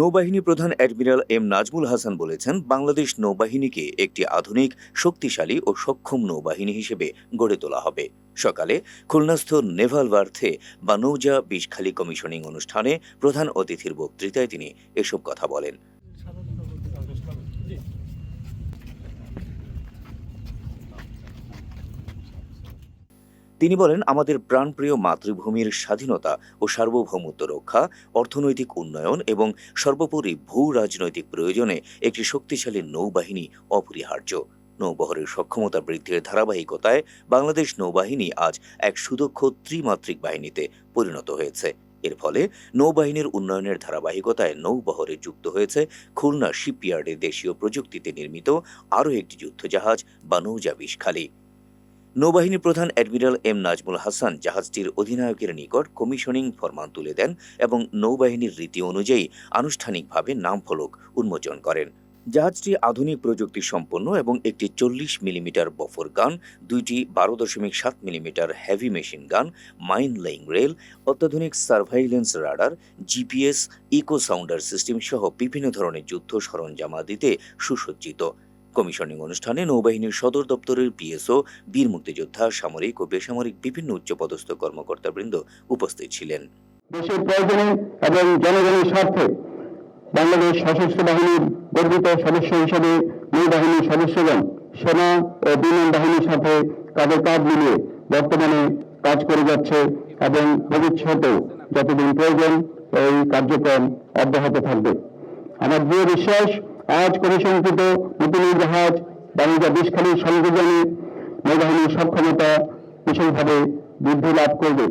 নৌবাহিনী প্রধান admiral M Nazmul Hasan বলেছেন, বাংলাদেশ নৌবাহিনীকে একটি আধুনিক, শক্তিশালী ও সক্ষম নৌবাহিনী হিসেবে গড়ে তোলা হবে। সকালে খুলনাস্থ নেভাল বার্থে বা নৌজা বিষখালী কমিশনিং অনুষ্ঠানে প্রধান অতিথির বক্তৃতায় তিনি এসব কথা বলেন। তিনি বলেন, আমাদের প্রাণপ্রিয় মাতৃভূমির স্বাধীনতা ও সার্বভৌমত্ব রক্ষা, অর্থনৈতিক উন্নয়ন এবং সর্বোপরি ভূ রাজনৈতিক প্রয়োজনে একটি শক্তিশালী নৌবাহিনী অপরিহার্য। নৌবহরের সক্ষমতা বৃদ্ধির ধারাবাহিকতায় বাংলাদেশ নৌবাহিনী আজ এক সুদক্ষ ত্রিমাত্রিক বাহিনীতে পরিণত হয়েছে। এর ফলে নৌবাহিনীর উন্নয়নের ধারাবাহিকতায় নৌবহরে যুক্ত হয়েছে খুলনা শিপইয়ার্ডে দেশীয় প্রযুক্তিতে নির্মিত আরও একটি যুদ্ধজাহাজ বা নৌজা বিষখালী নৌবাহিনী প্রধান অ্যাডমিরাল এম নাজমুল হাসান জাহাজটির অধিনায়কের নিকট কমিশনিং ফরমান তুলে দেন এবং নৌবাহিনীর রীতি অনুযায়ী আনুষ্ঠানিকভাবে নাম ফলক উন্মোচন করেন। জাহাজটি আধুনিক প্রযুক্তি সম্পন্ন এবং একটি চল্লিশ মিলিমিটার বফর গান, দুইটি বারো দশমিক সাত millimetre heavy machine gun, mine laying rail, অত্যাধুনিক surveillance radar, GPS, echo sounder system সহ বিভিন্ন ধরনের যুদ্ধ সরঞ্জামাদিতে সুসজ্জিত। কমিশনিং অনুষ্ঠানে নৌবাহিনীর সদর দপ্তরের পিএসও, বীর মুক্তিযোদ্ধা, সামরিক ও বেসামরিক বিভিন্ন উচ্চপদস্থ কর্মকর্তাবৃন্দ উপস্থিত ছিলেন। দেশের প্রয়োজনে এবং জনগণের স্বার্থে বাংলাদেশ সশস্ত্র বাহিনীর গর্বিত সদস্য হিসেবে নৌবাহিনীর সদস্যগণ সেনা ও বিমান বাহিনীর সাথে কাঁধে কাঁধ মিলিয়ে বর্তমানে কাজ করে যাচ্ছে এবং যতদিন প্রয়োজন, এই কার্যক্রম অব্যাহত থাকবে। আমার দৃঢ় বিশ্বাস আজ কমিশনকৃত নতুন জাহাজ বাণিজ্য বিষখালীর সংযোজনে নৌবাহিনীর সক্ষমতা বিশেষভাবে বৃদ্ধি লাভ করবে।